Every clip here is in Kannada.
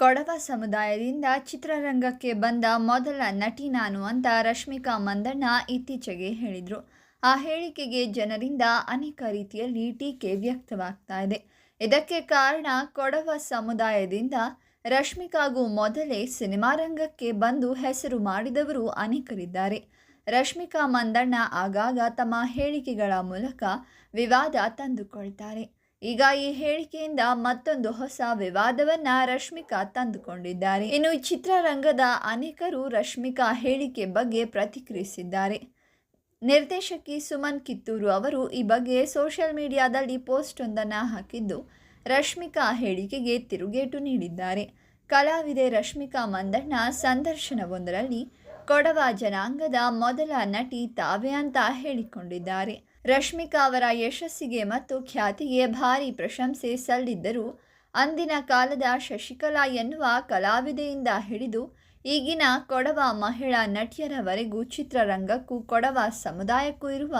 ಕೊಡವ ಸಮುದಾಯದಿಂದ ಚಿತ್ರರಂಗಕ್ಕೆ ಬಂದ ಮೊದಲ ನಟಿ ನಾನು ಅಂತ ರಶ್ಮಿಕಾ ಮಂದಣ್ಣ ಇತ್ತೀಚೆಗೆ ಹೇಳಿದರು. ಆ ಹೇಳಿಕೆಗೆ ಜನರಿಂದ ಅನೇಕ ರೀತಿಯಲ್ಲಿ ಟೀಕೆ ವ್ಯಕ್ತವಾಗ್ತಾ ಇದೆ. ಇದಕ್ಕೆ ಕಾರಣ ಕೊಡವ ಸಮುದಾಯದಿಂದ ರಶ್ಮಿಕಾಗೂ ಮೊದಲೇ ಸಿನಿಮಾ ರಂಗಕ್ಕೆ ಬಂದು ಹೆಸರು ಮಾಡಿದವರು ಅನೇಕರಿದ್ದಾರೆ. ರಶ್ಮಿಕಾ ಮಂದಣ್ಣ ಆಗಾಗ ತಮ್ಮ ಹೇಳಿಕೆಗಳ ಮೂಲಕ ವಿವಾದ ತಂದುಕೊಳ್ತಾರೆ. ಈಗ ಈ ಹೇಳಿಕೆಯಿಂದ ಮತ್ತೊಂದು ಹೊಸ ವಿವಾದವನ್ನ ರಶ್ಮಿಕಾ ತಂದುಕೊಂಡಿದ್ದಾರೆ. ಇನ್ನು ಚಿತ್ರರಂಗದ ಅನೇಕರು ರಶ್ಮಿಕಾ ಹೇಳಿಕೆ ಬಗ್ಗೆ ಪ್ರತಿಕ್ರಿಯಿಸಿದ್ದಾರೆ. ನಿರ್ದೇಶಕಿ ಸುಮನ್ ಕಿತ್ತೂರು ಅವರು ಈ ಬಗ್ಗೆ ಸೋಷಿಯಲ್ ಮೀಡಿಯಾದಲ್ಲಿ ಪೋಸ್ಟ್ ಒಂದನ್ನು ಹಾಕಿದ್ದು, ರಶ್ಮಿಕಾ ಹೇಳಿಕೆಗೆ ತಿರುಗೇಟು ನೀಡಿದ್ದಾರೆ. ಕಲಾವಿದೆ ರಶ್ಮಿಕಾ ಮಂದಣ್ಣ ಸಂದರ್ಶನವೊಂದರಲ್ಲಿ ಕೊಡವ ಜನಾಂಗದ ಮೊದಲ ನಟಿ ತಾವೇ ಅಂತ ಹೇಳಿಕೊಂಡಿದ್ದಾರೆ. ರಶ್ಮಿಕಾ ಅವರ ಯಶಸ್ಸಿಗೆ ಮತ್ತು ಖ್ಯಾತಿಗೆ ಭಾರಿ ಪ್ರಶಂಸೆ ಸಲ್ಲಿದ್ದರು ಅಂದಿನ ಕಾಲದ ಶಶಿಕಲಾ ಎನ್ನುವ ಕಲಾವಿದೆಯಿಂದ ಹಿಡಿದು ಈಗಿನ ಕೊಡವ ಮಹಿಳಾ ನಟಿಯರವರೆಗೂ ಚಿತ್ರರಂಗಕ್ಕೂ ಕೊಡವ ಸಮುದಾಯಕ್ಕೂ ಇರುವ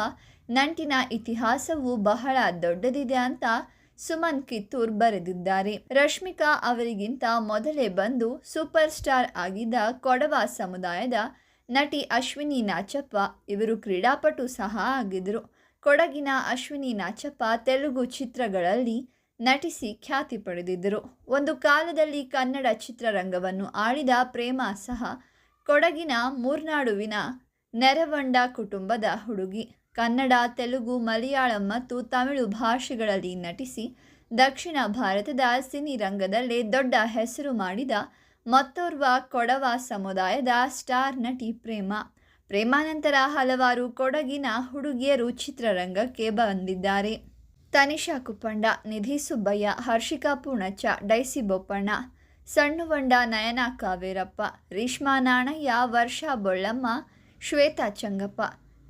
ನಂಟಿನ ಇತಿಹಾಸವು ಬಹಳ ದೊಡ್ಡದಿದೆ ಅಂತ ಸುಮನ್ ಕಿತ್ತೂರ್ ಬರೆದಿದ್ದಾರೆ. ರಶ್ಮಿಕಾ ಅವರಿಗಿಂತ ಮೊದಲೇ ಬಂದು ಸೂಪರ್ ಸ್ಟಾರ್ ಆಗಿದ್ದ ಕೊಡವ ಸಮುದಾಯದ ನಟಿ ಅಶ್ವಿನಿ ನಾಚಪ್ಪ ಇವರು ಕ್ರೀಡಾಪಟು ಸಹ ಆಗಿದ್ದರು. ಕೊಡಗಿನ ಅಶ್ವಿನಿ ನಾಚಪ್ಪ ತೆಲುಗು ಚಿತ್ರಗಳಲ್ಲಿ ನಟಿಸಿ ಖ್ಯಾತಿ ಪಡೆದಿದ್ದರು. ಒಂದು ಕಾಲದಲ್ಲಿ ಕನ್ನಡ ಚಿತ್ರರಂಗವನ್ನು ಆಳಿದ ಪ್ರೇಮ ಸಹ ಕೊಡಗಿನ ಮೂರ್ನಾಡುವಿನ ನೆರವಂಡ ಕುಟುಂಬದ ಹುಡುಗಿ. ಕನ್ನಡ, ತೆಲುಗು, ಮಲಯಾಳಂ ಮತ್ತು ತಮಿಳು ಭಾಷೆಗಳಲ್ಲಿ ನಟಿಸಿ ದಕ್ಷಿಣ ಭಾರತದ ಸಿನಿ ರಂಗದಲ್ಲೇ ದೊಡ್ಡ ಹೆಸರು ಮಾಡಿದ ಮತ್ತೋರ್ವ ಕೊಡವ ಸಮುದಾಯದ ಸ್ಟಾರ್ ನಟಿ ಪ್ರೇಮ. ಪ್ರೇಮಾನಂತರ ಹಲವಾರು ಕೊಡಗಿನ ಹುಡುಗಿಯರು ಚಿತ್ರರಂಗಕ್ಕೆ ಬಂದಿದ್ದಾರೆ. ತನಿಷಾ ಕುಪ್ಪಂಡ ನಿಧಿ ಸುಬ್ಬಯ್ಯ, ಹರ್ಷಿಕಾ ಪೂಣಚ್ಚ ಡೈಸಿ ಬೊಪ್ಪಣ್ಣ ಸಣ್ಣುವಂಡ ನಯನ ಕಾವೇರಪ್ಪ, ರೀಷ್ಮಾ ನಾಣಯ್ಯ, ವರ್ಷಾ ಬೊಳ್ಳಮ್ಮ, ಶ್ವೇತಾ ಚಂಗಪ್ಪ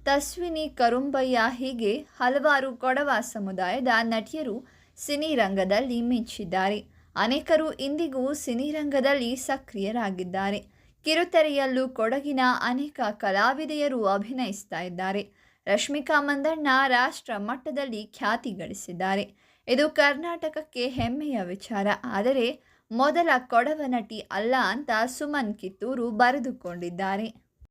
ತಸ್ವಿನಿ ಕರುಂಬಯ್ಯ ಹೀಗೆ ಹಲವಾರು ಕೊಡವ ಸಮುದಾಯದ ನಟಿಯರು ಸಿನಿರಂಗದಲ್ಲಿ ಮಿಂಚಿದ್ದಾರೆ ಅನೇಕರು ಇಂದಿಗೂ ಸಿನಿರಂಗದಲ್ಲಿ ಸಕ್ರಿಯರಾಗಿದ್ದಾರೆ. ಕಿರುತೆರೆಯಲ್ಲೂ ಕೊಡಗಿನ ಅನೇಕ ಕಲಾವಿದೆಯರು ಅಭಿನಯಿಸ್ತಾ ಇದ್ದಾರೆ. ರಶ್ಮಿಕಾ ಮಂದಣ್ಣ ರಾಷ್ಟ್ರ ಮಟ್ಟದಲ್ಲಿ ಖ್ಯಾತಿ ಗಳಿಸಿದ್ದಾರೆ. ಇದು ಕರ್ನಾಟಕಕ್ಕೆ ಹೆಮ್ಮೆಯ ವಿಚಾರ. ಆದರೆ ಮೊದಲ ಕೊಡವ ನಟಿ ಅಲ್ಲ ಅಂತ ಸುಮನ್ ಕಿತ್ತೂರು ಬರೆದುಕೊಂಡಿದ್ದಾರೆ.